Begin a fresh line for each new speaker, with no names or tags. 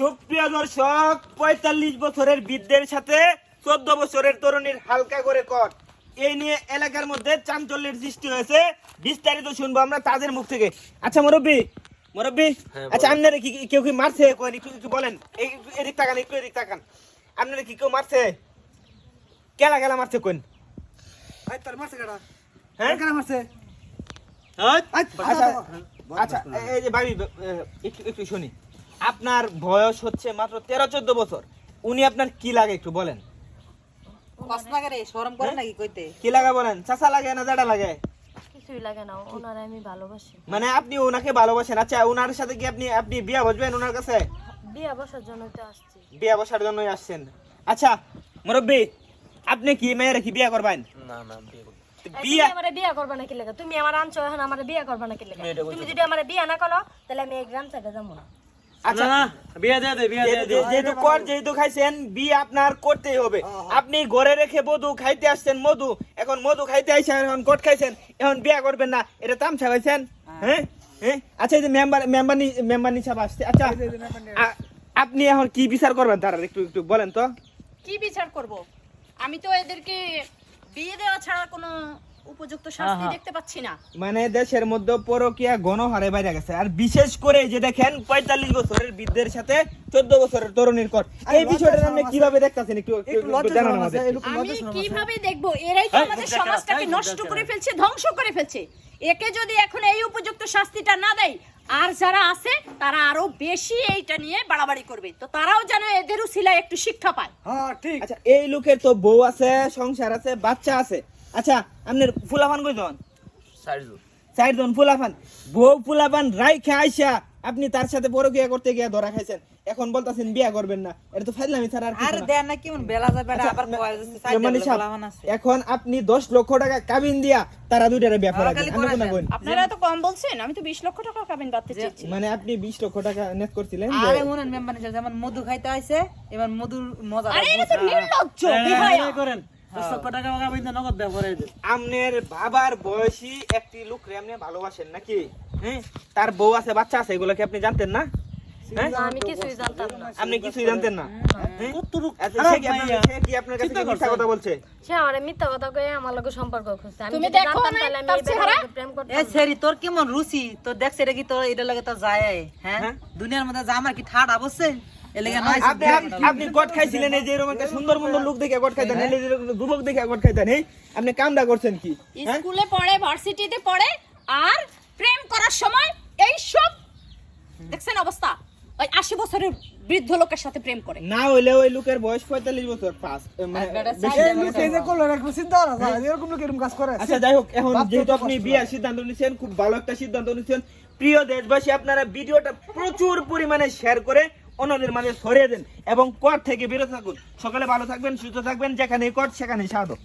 সুপ্রিয় দর্শক পঁয়তাল্লিশ বছরের বৃদ্ধের সাথে চোদ্দ বছরের তরুণীর হালকা করে কট এই নিয়ে এলাকার মধ্যে চাঞ্চল্যের সৃষ্টি হয়েছে। বিস্তারিত শুনব আমরা তাদের মুখ থেকে। আচ্ছা মুরব্বী মুরব্বী আচ্ছা আপনারা কি কি- কেউ কি মারছে? কোন একটু একটু বলেন। এদিক তাকান একটু এদিক তাকান। আপনারা কি কেউ মারছে? কেলা কেলা মারছে কোন
তোর মারছে কেডা?
হ্যাঁ?
কেডা মারছে?
আচ্ছা আচ্ছা এই যে ভাবি একটু একটু শুনি। আপনার বয়স হচ্ছে মাত্র তেরো চোদ্দ বছর। উনি আপনার কি লাগে একটু বলেন?
কইতে?
কি লাগা বলেন? চাচা লাগে না জাডা লাগে?
কিছুই লাগে না ওনারা আমি ভালোবাসি।
মানে আপনি ওনাকে ভালোবাসেন। আচ্ছা ওনার সাথে কি আপনি আপনি বিয়া বসবেন ওনার কাছে?
বিয়ে বসার জন্য আসছি।
বিয়া বসার জন্যই আসছেন। আচ্ছা মুরব্বী আপনি কি মেয়েরা কি বিয়া করবেন?
না না বিয়ে
বিয়া
তুমি আমারে বিয়ে করবা নাকি লেগে? তুমি আমার আনছো এখন আমার বিয়ে করবা নাকি লেগে? তুমি যদি আমার বিয়ে না করো তাহলে আমি এই গ্রাম সাইডে যাব না।
আচ্ছা।
বিয়া দে দে বিয়া
যেহেতু যেহেতু কর যেহেতু খাইছেন বিয়ে আপনার করতেই হবে। আপনি ঘরে রেখে মধু খাইতে আসছেন মধু। এখন মধু খাইতে আইসেন এখন কট খাইছেন এখন বিয়া করবেন না এটা তামসা খাইছেন হ্যাঁ। হ্যাঁ? আচ্ছা এই যে মেম্বার মেম্বার মেম্বার নিসাব আসছে। আচ্ছা আপনি এখন কি বিচার করবেন তারা একটু একটু বলেন তো।
কি বিচার করব? আমি তো এদেরকে বিয়ে দেওয়া ছাড়া কোনো উপযুক্ত শাস্তি দেখতে পাচ্ছি না।
মানে দেশের মধ্যে পরকিয়া গণহারে বাইরে গেছে। আর বিশেষ করে যে দেখেন পঁয়তাল্লিশ বছরের বৃদ্ধের সাথে চোদ্দ বছরের তরুণীর কর। এই বিষয়টা আপনি কীভাবে দেখতেছেন? একটু জানান আমাদের
আমি কীভাবে দেখব? এরাই তো আমাদের সমাজটাকে নষ্ট করে ফেলছে ধ্বংস করে ফেলছে। একে যদি এখন এই উপযুক্ত শাস্তিটা না দেয় আর যারা আছে তারা আরও বেশি এইটা নিয়ে বাড়াবাড়ি করবে। তো তারাও যেন এদেরও সিলাই একটু শিক্ষা পায়।
হ্যাঁ ঠিক।
আচ্ছা এই লোকের তো বউ আছে সংসার আছে বাচ্চা আছে। আচ্ছা আপনার ফুলাফান
চারজন
ফুলাফান। বউ ফুলাফান রাইখা আইসা আপনি তার সাথে বড় পরকিয়া করতে গিয়ে ধরা খাইছেন। এখন বলতাছেন বিয়া করবেন না। এটা তো ফাইজলামি ছাড়া আর
আর দেন না কেমন বেলা যাবে
আচ্ছা,
আবার কয় যাচ্ছে
মেম্বানি এখন আপনি দশ লক্ষ টাকা কাবিন দিয়া তারা দুইটারে ব্যাপার আপনি কোনা কইন।
আপনারা তো কম বলছেন আমি তো বিশ লক্ষ টাকা কাবিন চেয়েছি
মানে আপনি বিশ লক্ষ টাকা নেট করছিলেন
আরে মনে মেম্বার যেমন মধু খাইতে আইছে এবার মধুর মজা
আরে এটা তো নির্লজ্জ বিহায়া
করেন।
বাবার বয়সী একটি লোকরে আপনি ভালোবাসেন নাকি? হ্যাঁ? তার বউ আছে বাচ্চা আছে এগুলো কি আপনি জানতেন না? আপনি কিছুই জানতেন না? হ্যাঁ?
কতটুক
সে কি আপনার- সে কি আপনার কাছে কি মিথ্যা কথা বলছে?
সে আমার মিথ্যা কথা কয়ে আমার লগে সম্পর্ক খুঁজছে। আমি
তুমি
যদি
দেখো
জানতাম
না
তাহলে আমি
তার
এই বেটার
চেহারা?
লগে প্রেম করতাম।
এ সেরি তোর কেমন রুচি? তোর দেখছ এটা কি তোর এটা লাগে তোর যায় হ্যাঁ?
হ্যাঁ?
দুনিয়ার মধ্যে যা আমার কি ঠাট অবশ্যে এ লাগে নয়
আপনি গট খাইছিলেন এই যে এরকম একটা সুন্দর সুন্দর লোক দেখে গট খাইতেন এই যুবক দেখে গট খাইতেন এই আপনি কামটা করছেন কি? হ্যাঁ?
স্কুলে পড়ে ভার্সিটিতে পড়ে আর প্রেম করার সময় এই সব দেখছেন অবস্থা? ওই আশি বছরের বৃদ্ধ লোকের সাথে প্রেম করে।
না হইলে ওই লোকের বয়স পঁয়তাল্লিশ বছর মানে
যায় এরকম লোক এরকম কাজ করে।
আচ্ছা যাই হোক এখন যেহেতু আপনি বিয়ার সিদ্ধান্ত নিচ্ছেন খুব ভালো একটা সিদ্ধান্ত নিচ্ছেন প্রিয় দেশবাসী আপনারা ভিডিওটা প্রচুর পরিমাণে শেয়ার করে অন্যদের মাঝে ছড়িয়ে দেন এবং কর থেকে বিরত থাকুন। সকালে ভালো থাকবেন সুস্থ থাকবেন যেখানে কর সেখানে সাধক